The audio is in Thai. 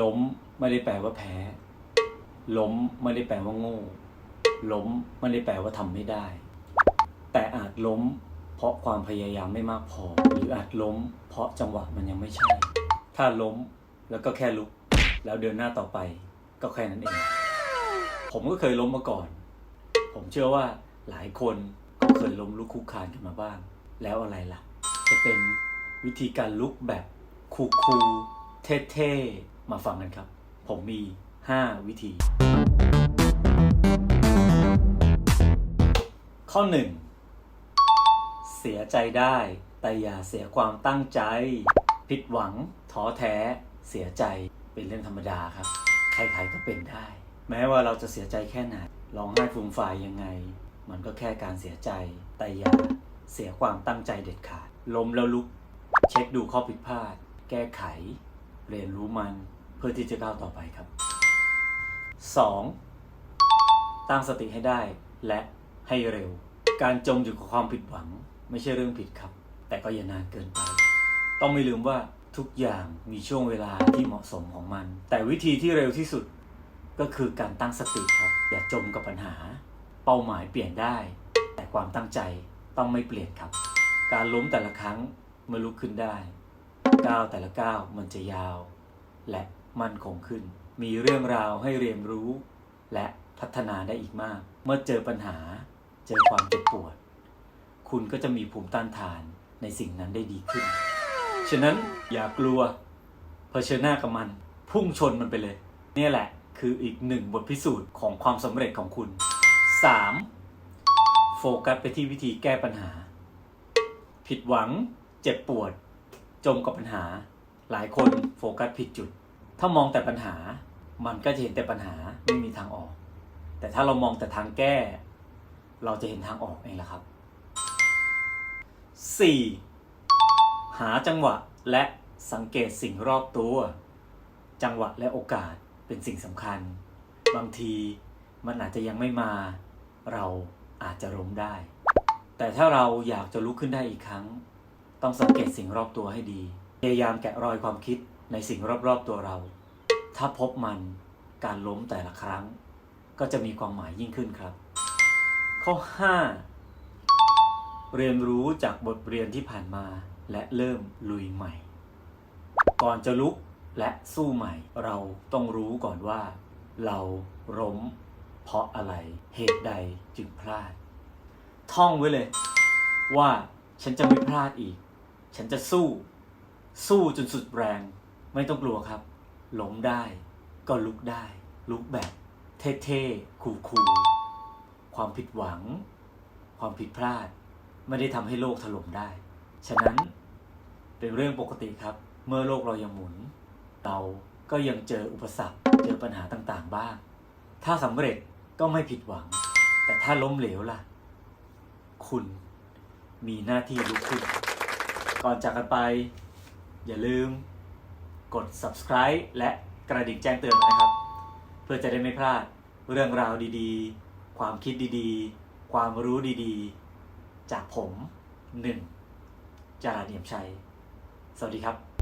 ล้มไม่ได้แปลว่าแพ้ ล้มไม่ได้แปลว่าโง่ ล้มไม่ได้แปลว่าทำไม่ได้ แต่อาจล้ม เพราะความพยายามไม่มากพอ หรืออาจล้ม เพราะจังหวะมันยังไม่ใช่ ถ้าล้มแล้วก็แค่ลุก แล้วเดินหน้าต่อไป ก็แค่นั้นเอง ผมก็เคยล้มมาก่อน ผมเชื่อว่าหลายคนก็เคยล้มลุกคุกคานกันมาบ้าง แล้วอะไรล่ะ จะเป็นวิธีการลุกแบบคูคูเท่ๆ มาฟังกันครับ ผมมี 5 วิธี ข้อ 1 เสียใจได้ แต่อย่าเสียความตั้งใจ ผิดหวังท้อแท้เสียใจเป็นเรื่องธรรมดาครับ ใครๆก็เป็นได้ แม้ว่าเราจะเสียใจแค่ไหนร้องไห้ฟูมฟายยังไง มันก็แค่การเสียใจ แต่อย่าเสียความตั้งใจเด็ดขาดล้มแล้วลุก เช็คดูข้อผิดพลาด แก้ไข เรียนรู้มัน พื่อที่จะก้าวต่อไปครับ 2. ตั้งสติให้ได้และให้เร็ว การจมอยู่กับความผิดหวัง ไม่ใช่เรื่องผิดครับ แต่ก็อย่านานเกินไป ต้องไม่ลืมว่าทุกอย่างมีช่วงเวลาที่เหมาะสมของมัน แต่วิธีที่เร็วที่สุดก็คือการตั้งสติครับ อย่าจมกับปัญหา เป้าหมายเปลี่ยนได้ แต่ความตั้งใจต้องไม่เปลี่ยนครับ การล้มแต่ละครั้งเมื่อลุกขึ้นได้ก้าวแต่ละก้าวมันจะยาว และ มั่นคงขึ้น มีเรื่องราวให้เรียนรู้ และพัฒนาได้อีกมาก เมื่อเจอปัญหา เจอความเจ็บปวด คุณก็จะมีภูมิต้านทานในสิ่งนั้นได้ดีขึ้น ฉะนั้นอย่ากลัวเผชิญหน้ากับมัน พุ่งชนมันไปเลยเนี่ยแหละคืออีกหนึ่งบทพิสูจน์ของความสำเร็จของคุณ 3. โฟกัสไปที่วิธีแก้ปัญหา ผิดหวัง เจ็บปวด จมกับปัญหา หลายคนโฟกัสผิดจุด ถ้ามองแต่ปัญหา มันก็จะเห็นแต่ปัญหาไม่มีทางออก แต่ถ้าเรามองแต่ทางแก้ เราจะเห็นทางออกเองละครับ 4. หาจังหวะและสังเกตสิ่งรอบตัว จังหวะและโอกาสเป็นสิ่งสำคัญ บางทีมันอาจจะยังไม่มา เราอาจจะล้มได้ แต่ถ้าเราอยากจะลุกขึ้นได้อีกครั้ง ต้องสังเกตสิ่งรอบตัวให้ดี พยายามแกะรอยความคิด ในสิ่งรอบๆตัวเรา ถ้าพบมันการล้มแต่ละครั้ง ก็จะมีความหมายยิ่งขึ้นครับ ข้อ 5 เรียนรู้จากบทเรียนที่ผ่านมาและเริ่มลุยใหม่ ก่อนจะลุกและสู้ใหม่ เราต้องรู้ก่อนว่า เราล้ม เพราะอะไรเหตุใดจึงพลาด ท่องไว้เลย ว่าฉันจะไม่พลาดอีก ฉันจะสู้ สู้จนสุดแรง ไม่ต้องกลัวครับ หล้มได้ก็ลุกได้ ลุกแบบเท่ๆคูลๆความผิดหวัง ความผิดพลาด ไม่ได้ทำให้โลกถล่มได้ ฉะนั้นเป็นเรื่องปกติครับ เมื่อโลกเรายังหมุน เราก็ยังเจออุปสรรค เจอปัญหาต่างๆ บ้าง ถ้าสำเร็จก็ไม่ผิดหวัง แต่ถ้าล้มเหลวล่ะ คุณมีหน้าที่ลุกขึ้น ก่อนจากกันไป อย่าลืม กด subscribe และกระดิ่งแจ้งเตือนนะครับ เพื่อจะได้ไม่พลาดเรื่องราวดีๆ ความคิดดีๆ ความรู้ดีๆ จากผมหนึ่งจาราเนียมชัย สวัสดีครับ